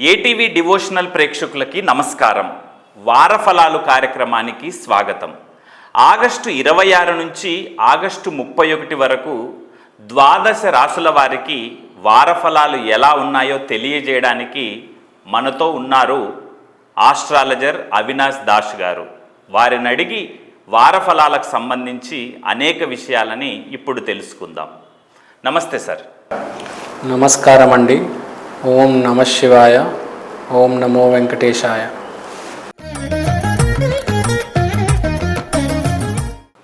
ATV devotional ప్రేక్షకులకి నమస్కారం. వారఫలాలు కార్యక్రమానికి స్వాగతం. ఆగస్టు ఇరవై ఆరు నుంచి ఆగస్టు ముప్పై ఒకటి వరకు ద్వాదశ రాసుల వారికి వారఫలాలు ఎలా ఉన్నాయో తెలియజేయడానికి మనతో ఉన్నారు ఆస్ట్రాలజర్ అవినాష్ దాస్ గారు. వారిని అడిగి వారఫలాలకు సంబంధించి అనేక విషయాలని ఇప్పుడు తెలుసుకుందాం. నమస్తే సార్. నమస్కారం అండి ఓం నమ శివాయ ఓం నమో వెంకటేశాయ.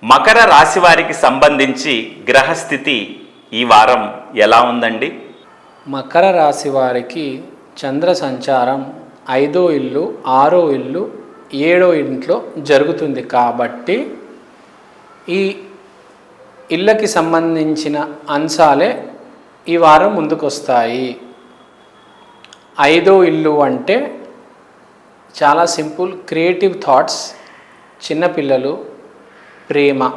మకర రాశి వారికి సంబంధించి గ్రహస్థితి ఈ వారం ఎలా ఉందండి? మకర రాశి వారికి చంద్ర సంచారం ఐదో ఇల్లు ఆరో ఇల్లు ఏడో ఇంట్లో జరుగుతుంది కాబట్టి ఈ ఇళ్ళకి సంబంధించిన అంశాలే ఈ వారం ముందుకొస్తాయి. ఐదో ఇల్లు అంటే చాలా సింపుల్ క్రియేటివ్ థాట్స్ చిన్నపిల్లలు ప్రేమ.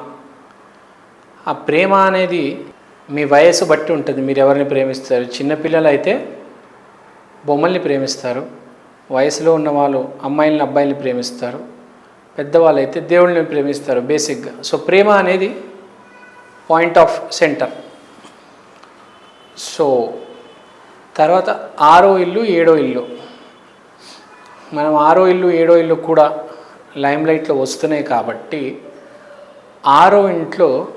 ఆ ప్రేమ అనేది మీ వయసు బట్టి ఉంటుంది. మీరు ఎవరిని ప్రేమిస్తారు? చిన్నపిల్లలు అయితే బొమ్మల్ని ప్రేమిస్తారు. వయసులో ఉన్న వాళ్ళు అమ్మాయిలని అబ్బాయిల్ని ప్రేమిస్తారు. పెద్దవాళ్ళు అయితే దేవుళ్ళని ప్రేమిస్తారు బేసిక్గా. సో ప్రేమ అనేది పాయింట్ ఆఫ్ సెంటర్. సో తర్వాత ఆరో ఇల్లు ఏడో ఇల్లు. మనం ఆరో ఇల్లు ఏడో ఇల్లు కూడా లైమ్ లైట్లో వస్తున్నాయి కాబట్టి ఆరో ఇంట్లో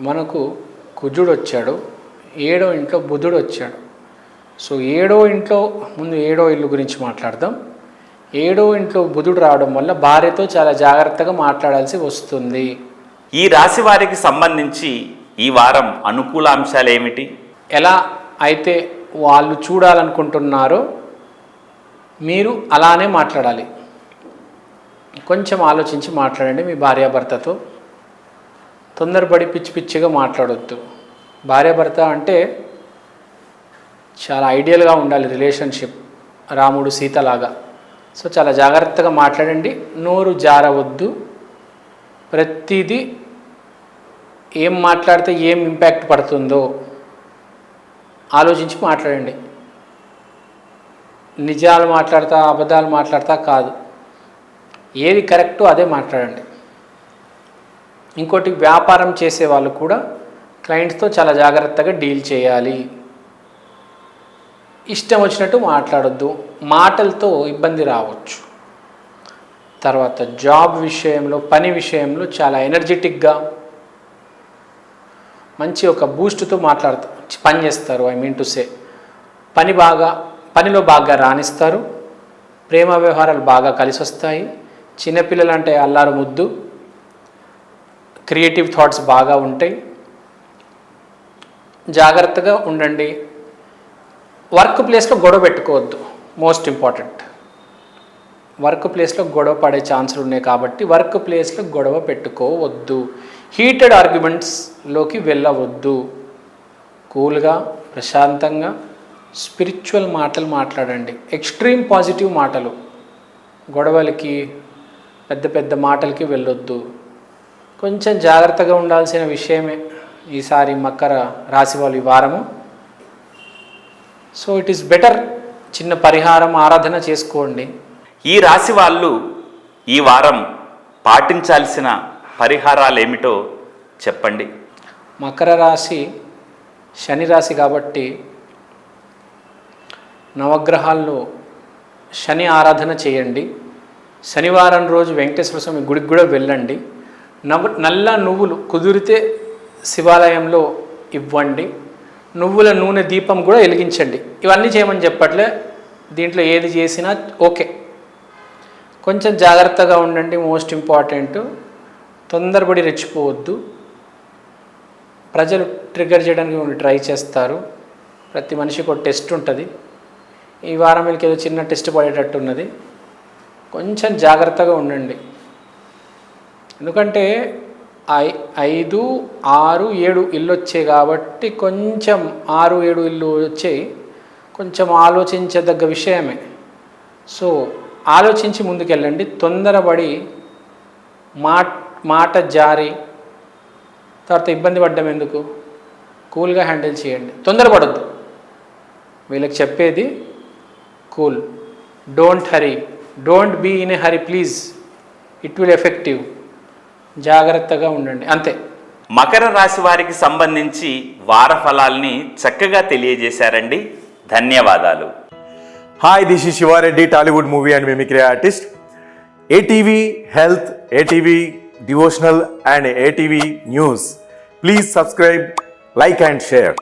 మనకు కుజుడు వచ్చాడు ఏడో ఇంట్లో బుధుడు వచ్చాడు. సో ఏడో ఇంట్లో ముందు ఏడో ఇల్లు గురించి మాట్లాడదాం. ఏడో ఇంట్లో బుధుడు రావడం వల్ల భార్యతో చాలా జాగ్రత్తగా మాట్లాడాల్సి వస్తుంది. ఈ రాశి వారికి సంబంధించి ఈ వారం అనుకూల అంశాలు ఏమిటి? ఎలా అయితే వాళ్ళు చూడాలనుకుంటున్నారో మీరు అలానే మాట్లాడాలి. కొంచెం ఆలోచించి మాట్లాడండి మీ భార్యాభర్తతో. తొందరపడి పిచ్చి పిచ్చిగా మాట్లాడొద్దు. భార్యాభర్త అంటే చాలా ఐడియల్గా ఉండాలి రిలేషన్షిప్ రాముడు సీతలాగా. సో చాలా జాగ్రత్తగా మాట్లాడండి. నోరు జారవద్దు. ప్రతిదీ ఏం మాట్లాడితే ఏం ఇంపాక్ట్ పడుతుందో ఆలోచించి మాట్లాడండి. నిజాలు మాట్లాడతా అబద్ధాలు మాట్లాడతా కాదు. ఏది కరెక్టో అదే మాట్లాడండి. ఇంకోటి వ్యాపారం చేసే వాళ్ళు కూడా క్లయింట్స్తో చాలా జాగ్రత్తగా డీల్ చేయాలి. ఇష్టం వచ్చినట్టు మాట్లాడొద్దు. మాటలతో ఇబ్బంది రావచ్చు. తర్వాత జాబ్ విషయంలో పని విషయంలో చాలా ఎనర్జెటిక్గా మంచి ఒక బూస్ట్తో మాట్లాడుతూ. పని చేస్తారు ఐ మీన్ టు సే పని బాగా పనిలో బాగా రాణిస్తారు ప్రేమ వ్యవహారాలు బాగా కలిసి వస్తాయి చిన్నపిల్లలు అంటే అల్లారు ముద్దు క్రియేటివ్ థాట్స్ బాగా ఉంటాయి. జాగ్రత్తగా ఉండండి. వర్క్ ప్లేస్లో గొడవ పెట్టుకోవద్దు మోస్ట్ ఇంపార్టెంట్ వర్క్ ప్లేస్లో గొడవ పడే ఛాన్సులు ఉన్నాయి కాబట్టి వర్క్ ప్లేస్లో గొడవ పెట్టుకోవద్దు. హీటెడ్ ఆర్గ్యుమెంట్స్లోకి వెళ్ళవద్దు. కూల్గా ప్రశాంతంగా స్పిరిచువల్ మాటలు మాట్లాడండి. ఎక్స్ట్రీమ్ పాజిటివ్ మాటలు. గొడవలకి పెద్ద పెద్ద మాటలకి వెళ్ళొద్దు. కొంచెం జాగ్రత్తగా ఉండాల్సిన విషయమే ఈసారి మకర రాశి వాళ్ళు ఈ వారము. సో ఇట్ ఈస్ బెటర్ చిన్న పరిహారం ఆరాధన చేసుకోండి. ఈ రాశి వాళ్ళు ఈ వారం పాటించాల్సిన పరిహారాలు ఏమిటో చెప్పండి. మకర రాశి శని రాశి కాబట్టి నవగ్రహాల్లో శని ఆరాధన చేయండి. శనివారం రోజు వెంకటేశ్వర స్వామి గుడికి కూడా వెళ్ళండి. నవ నల్ల నువ్వులు కుదిరితే శివాలయంలో ఇవ్వండి. నువ్వుల నూనె దీపం కూడా వెలిగించండి. ఇవన్నీ చేయమని చెప్పట్లే దీంట్లో ఏది చేసినా ఓకే. కొంచెం జాగ్రత్తగా ఉండండి మోస్ట్ ఇంపార్టెంట్. తొందరపడి రెచ్చిపోవద్దు. ప్రజలు ట్రిగ్గర్ చేయడానికి ట్రై చేస్తారు. ప్రతి మనిషికి ఒక టెస్ట్ ఉంటుంది. ఈ వారం వీళ్ళకి ఏదో చిన్న టెస్ట్ పడేటట్టు ఉన్నది. కొంచెం జాగ్రత్తగా ఉండండి. ఎందుకంటే ఐ ఐదు ఆరు ఏడు ఇల్లు వచ్చాయి కాబట్టి కొంచెం ఆరు ఏడు ఇల్లు వచ్చాయి. కొంచెం ఆలోచించదగ్గ విషయమే. సో ఆలోచించి ముందుకెళ్ళండి. తొందరపడి మా మాట జారి తర్వాత ఇబ్బంది పడ్డం ఎందుకు? కూల్గా హ్యాండిల్ చేయండి. తొందరపడద్దు. వీళ్ళకి చెప్పేది cool. Don't hurry don't be in a hurry please it will effective జాగ్రత్తగా ఉండండి. అంతే. మకర రాశి వారికి సంబంధించి వార ఫలాల్ని చక్కగా తెలియజేశారండి. ధన్యవాదాలు. This is Shiva Reddy, Tollywood movie and mimicry artist. ATV Health, ATV Devotional, and ATV News. Please subscribe, like, and share.